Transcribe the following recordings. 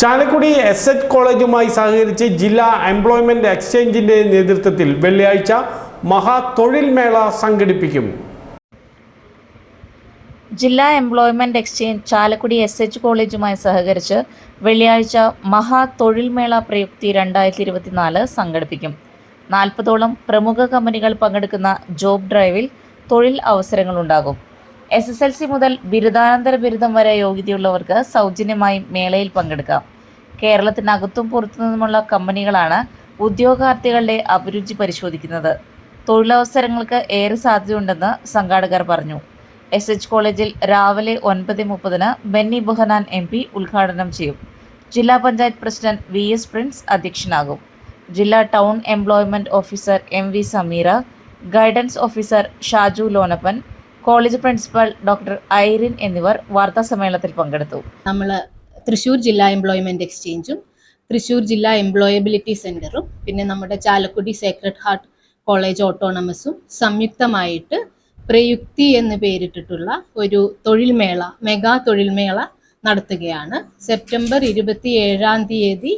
Chalakudy S H കോളേജുമായി സഹകരിച്ച് ജില്ലാ എംപ്ലോയ്മെന്റ് എക്സ്ചേഞ്ചിന്റെ നേതൃത്വത്തിൽ വെള്ളിയാഴ്ച മഹാ തൊഴിൽ മേള സംഘടിപ്പിക്കും. ജില്ലാ employment exchange Chalakudy S H കോളേജുമായി സഹകരിച്ച് വെള്ളിയാഴ്ച മഹാ തൊഴിൽ മേള പ്രയുക്തി രണ്ടായിരത്തി ഇരുപത്തിനാല് സംഘടിപ്പിക്കും. നാൽപ്പതോളം പ്രമുഖ കമ്പനികൾ പങ്കെടുക്കുന്ന ജോബ് ഡ്രൈവിൽ തൊഴിൽ അവസരങ്ങളുണ്ടാകും. എസ് എസ് എൽ സി മുതൽ ബിരുദാനന്തര ബിരുദം വരെ യോഗ്യതയുള്ളവർക്ക് സൗജന്യമായി മേളയിൽ പങ്കെടുക്കാം. കേരളത്തിനകത്തും പുറത്തുനിന്നുമുള്ള കമ്പനികളാണ് ഉദ്യോഗാർത്ഥികളുടെ അഭിരുചി പരിശോധിക്കുന്നത്. തൊഴിലവസരങ്ങൾക്ക് ഏറെ സാധ്യതയുണ്ടെന്ന് സംഘാടകർ പറഞ്ഞു. എസ് എച്ച് കോളേജിൽ രാവിലെ ഒൻപത് മുപ്പതിന് ബെന്നി ബുഹനാൻ എം പി ഉദ്ഘാടനം ചെയ്യും. ജില്ലാ panchayat president V S Prince അധ്യക്ഷനാകും. ജില്ലാ town employment officer M V Sameera guidance officer Shaju Lonappan college principal doctor Irene എന്നിവർ വാർത്താ സമ്മേളനത്തിൽ പങ്കെടുത്തു. നമ്മൾ തൃശ്ശൂർ ജില്ലാ എംപ്ലോയ്മെന്റ് എക്സ്ചേഞ്ചും തൃശ്ശൂർ ജില്ലാ എംപ്ലോയബിലിറ്റി സെന്ററും പിന്നെ നമ്മുടെ ചാലക്കുടി സേക്രഡ് ഹാർട്ട് കോളേജ് ഓട്ടോണമസും സംയുക്തമായിട്ട് പ്രയുക്തി എന്ന് പേരിട്ടിട്ടുള്ള ഒരു തൊഴിൽമേള മെഗാ തൊഴിൽമേള നടത്തുകയാണ്. സെപ്റ്റംബർ ഇരുപത്തി ഏഴാം തീയതി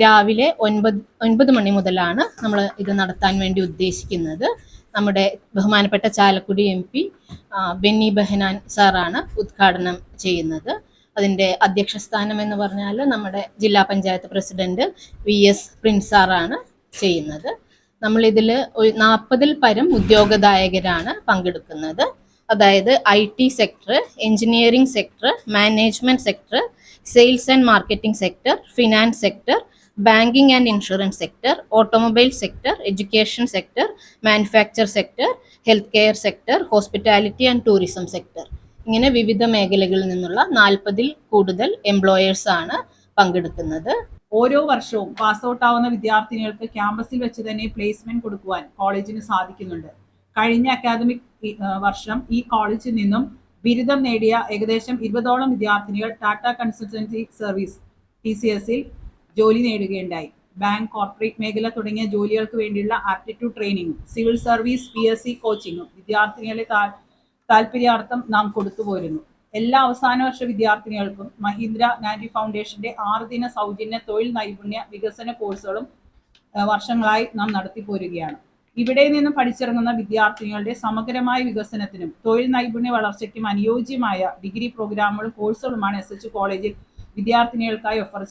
രാവിലെ ഒൻപത് ഒൻപത് മണി മുതലാണ് നമ്മൾ ഇത് നടത്താൻ വേണ്ടി ഉദ്ദേശിക്കുന്നത്. നമ്മുടെ ബഹുമാനപ്പെട്ട ചാലക്കുടി എം പി ബെന്നി ബെഹനാൻ സാറാണ് ഉദ്ഘാടനം ചെയ്യുന്നത്. അതിന്റെ അധ്യക്ഷ സ്ഥാനം എന്ന് പറഞ്ഞാൽ നമ്മുടെ ജില്ലാ panchayat president V S Prince സാറാണ് ചെയ്യുന്നത്. നമ്മളിതിൽ നാൽപ്പതിൽ പരം ഉദ്യോഗദായകരാണ് പങ്കെടുക്കുന്നത്. അതായത് I T sector engineering sector management sector sales and marketing sector finance sector banking and insurance sector automobile sector education sector manufacture sector health care sector hospitality and tourism sector. ഇങ്ങനെ വിവിധ മേഖലകളിൽ നിന്നുള്ള നാൽപ്പതിൽ കൂടുതൽ എംപ്ലോയേഴ്സ് ആണ് പങ്കെടുക്കുന്നത്. ഓരോ വർഷവും പാസ് ഔട്ട് ആവുന്ന വിദ്യാർത്ഥിനികൾക്ക് ക്യാമ്പസിൽ വെച്ച് തന്നെ പ്ലേസ്മെന്റ് കൊടുക്കുവാൻ കോളേജിന് സാധിക്കുന്നുണ്ട്. കഴിഞ്ഞ അക്കാദമിക് വർഷം ഈ കോളേജിൽ നിന്നും ബിരുദം നേടിയ ഏകദേശം ഇരുപതോളം വിദ്യാർത്ഥിനികൾ Tata consultancy service T C എസിൽ ജോലി നേടുകയുണ്ടായി. ബാങ്ക് കോർപ്പറേറ്റ് മേഖല തുടങ്ങിയ ജോലികൾക്ക് വേണ്ടിയുള്ള ആപ്റ്റിറ്റ്യൂഡ് ട്രെയിനിങ്ങും civil service P S C കോച്ചിങ്ങും വിദ്യാർത്ഥിനികളെ താ- താല്പര്യാർത്ഥം നാം കൊടുത്തുപോരുന്നു എല്ലാ അവസാന വർഷ വിദ്യാർത്ഥിനികൾക്കും മഹീന്ദ്ര ഗാന്ധി ഫൗണ്ടേഷന്റെ ആറ് ദിന സൗജന്യ തൊഴിൽ നൈപുണ്യ വികസന കോഴ്സുകളും വർഷങ്ങളായി നാം നടത്തിപ്പോരുകയാണ് ഇവിടെ നിന്ന് പഠിച്ചിറങ്ങുന്ന വിദ്യാർത്ഥിനികളുടെ സമഗ്രമായ വികസനത്തിനും തൊഴിൽ നൈപുണ്യ വളർച്ചയ്ക്കും അനുയോജ്യമായ ഡിഗ്രി പ്രോഗ്രാമുകളും കോഴ്സുകളുമാണ് എസ് എച്ച് കോളേജിൽ വിദ്യാർത്ഥിനികൾക്കായി ഓഫർ